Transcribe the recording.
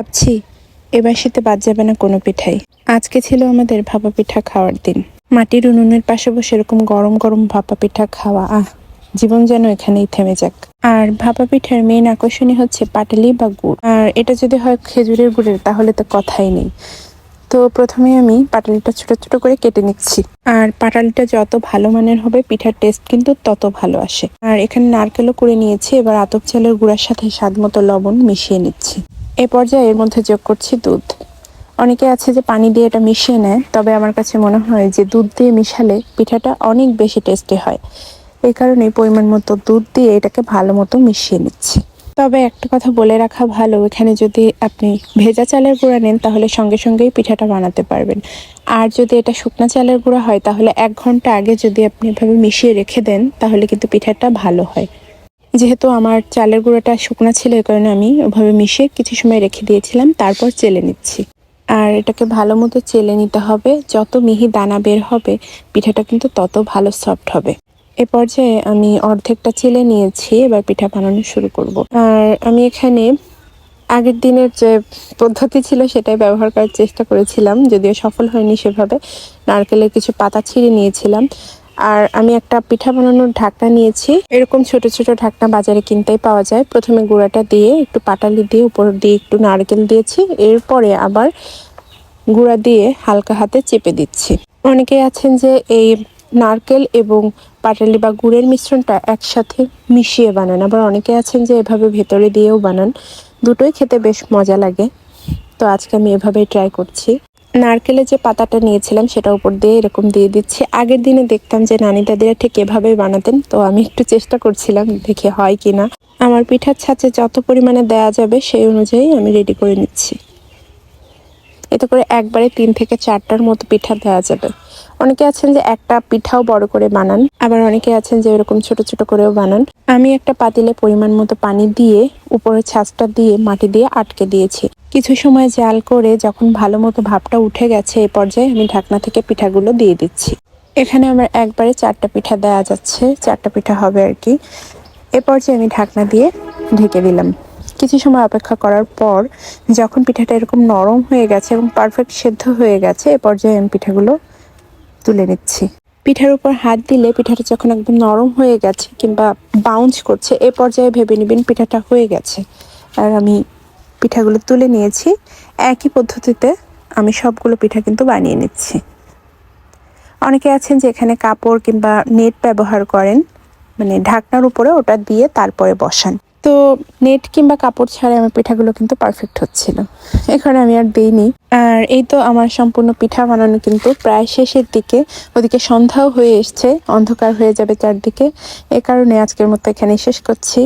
ভাবছি, এবার শীতে বাদ যাবে না কোনো পিঠাই। আজকে ছিল আমাদের ভাপা পিঠা খাওয়ার দিন। মাটির উনুনের পাশে বসে এরকম গরম গরম ভাপা পিঠা খাওয়া, আহ, জীবন যেন এখানেই থেমে যাক। আর ভাপা পিঠার মেইন আকর্ষণই হচ্ছে পাটালি বা গুড়। আর এটা যদি হয় খেজুরের গুড়ের, তাহলে তো কথাই নেই। তো প্রথমে আমি পাটালিটা ছোট ছোট করে কেটে নিচ্ছি। আর পাটালিটা যত ভালো মানের হবে, পিঠার টেস্ট কিন্তু তত ভালো আসে। আর এখানে নারকেলও করে নিয়েছি, এবার আতপ চালের গুঁড়ার সাথে স্বাদ মতো লবণ মিশিয়ে নিচ্ছি। এ পর্যায়ে এর মধ্যে যোগ করছি দুধ। অনেকে আছে যে পানি দিয়ে এটা মিশিয়ে নেয়, তবে আমার কাছে মনে হয় যে দুধ দিয়ে মিশালে পিঠাটা অনেক বেশি টেস্টি হয়। এই কারণে পরিমাণ মতো দুধ দিয়ে এটাকে ভালো মতো মিশিয়ে নিচ্ছি। তবে একটা কথা বলে রাখা ভালো, এখানে যদি আপনি ভেজা চালের গুঁড়া নেন, তাহলে সঙ্গে সঙ্গেই পিঠাটা বানাতে পারবেন। আর যদি এটা শুকনা চালের গুঁড়া হয়, তাহলে এক ঘণ্টা আগে যদি আপনি এভাবে মিশিয়ে রেখে দেন, তাহলে কিন্তু পিঠাটা ভালো হয়। যেহেতু আমার চালের গুঁড়োটা শুকনো ছিল এই কারণে আমি ওভাবে মিশিয়ে কিছু সময় রেখে দিয়েছিলাম, তারপর চেলে নিচ্ছি। আর এটাকে ভালো মতো চেলে নিতে হবে, যত মিহি দানা বের হবে, পিঠাটা কিন্তু তত ভালো সফট হবে। এ পর্যায়ে আমি অর্ধেকটা চেলে নিয়েছি, এবার পিঠা বানানো শুরু করব। আর আমি এখানে আগের দিনের যে পদ্ধতি ছিল, সেটাই ব্যবহার করার চেষ্টা করেছিলাম, যদিও সফল হয়নি সেভাবে। নারকেলের কিছু পাতা ছিঁড়ে নিয়েছিলাম। আর আমি একটা পিঠা বানানোর ঢাকনা নিয়েছি। এরকম ছোট ছোট ঢাকনা বাজারে কিনতেই পাওয়া যায়। প্রথমে গুঁড়াটা দিয়ে, একটু পাটালি দিয়ে, উপর দিয়ে একটু নারকেল দিয়েছি। এরপরে আবার গুঁড়া দিয়ে হালকা হাতে চেপে দিচ্ছি। অনেকেই আছেন যে এই নারকেল এবং পাটালি বা গুড়ের মিশ্রণটা একসাথে মিশিয়ে বানান। আবার অনেকে আছেন যে এভাবে ভেতরে দিয়েও বানান। দুটোই খেতে বেশ মজা লাগে। তো আজকে আমি এভাবেই ট্রাই করছি। নারকেলের যে পাতাটা নিয়েছিলাম সেটা উপর দিয়ে এরকম দিয়ে দিচ্ছি। আগের দিনে দেখতাম যে নানি দাদিরা ঠিক এভাবেই বানাতেন, তো আমি একটু চেষ্টা করছিলাম দেখে হয় কি না আমার পিঠার ছাঁচে যত পরিমাণে দেয়া যাবে সেই অনুযায়ী আমি রেডি করে নিচ্ছি। এতে করে একবারে তিন থেকে চারটার মতো পিঠা দেওয়া যাবে। অনেকে আছেন যে একটা পিঠাও বড় করে বানান, আবার অনেকে আছেন যে এরকম ছোট ছোট করেও বানান। আমি একটা পাতিলে পরিমাণ মতো পানি দিয়ে উপরে ছাঁচটা দিয়ে মাটি দিয়ে আটকে দিয়েছি। কিছু সময় জাল করে যখন ভালো মতো ভাপটা উঠে গেছে এ পর্যায়ে আমি ঢাকনা থেকে পিঠাগুলো দিয়ে দিচ্ছি। এখানে আমার একবারে চারটা পিঠা দেওয়া যাচ্ছে, চারটা পিঠা হবে আর কি। এ পর্যায়ে আমি ঢাকনা দিয়ে ঢেকে দিলাম। কিছু সময় অপেক্ষা করার পর যখন পিঠাটা এরকম নরম হয়ে গেছে এবং পারফেক্ট সেদ্ধ হয়ে গেছে, এ পর্যায়ে আমি পিঠাগুলো তুলে নিচ্ছি। পিঠার উপর হাত দিলে পিঠাটা যখন একদম নরম হয়ে গেছে কিংবা বাউন্স করছে, এ পর্যায়ে ভেবে নেবেন পিঠাটা হয়ে গেছে। আর আমি পিঠাগুলো তুলে নিয়েছি। একই পদ্ধতিতে আমি সবগুলো পিঠা কিন্তু বানিয়ে নিচ্ছি। অনেকে আছেন যে এখানে কাপড় কিংবা নেট ব্যবহার করেন মানে ঢাকনার উপরে ওটা দিয়ে তারপরে বসান। তো নেট কিংবা কাপড় ছাড়াই আমার পিঠাগুলো কিন্তু পারফেক্ট হচ্ছিল। এখানে আমি আর দিইনি। আর এই তো আমার সম্পূর্ণ পিঠা বানানো কিন্তু প্রায় শেষের দিকে। ওদিকে সন্ধ্যাও হয়ে এসছে, অন্ধকার হয়ে যাবে চারদিকে। এ কারণে আজকের মতো এখানে শেষ করছি।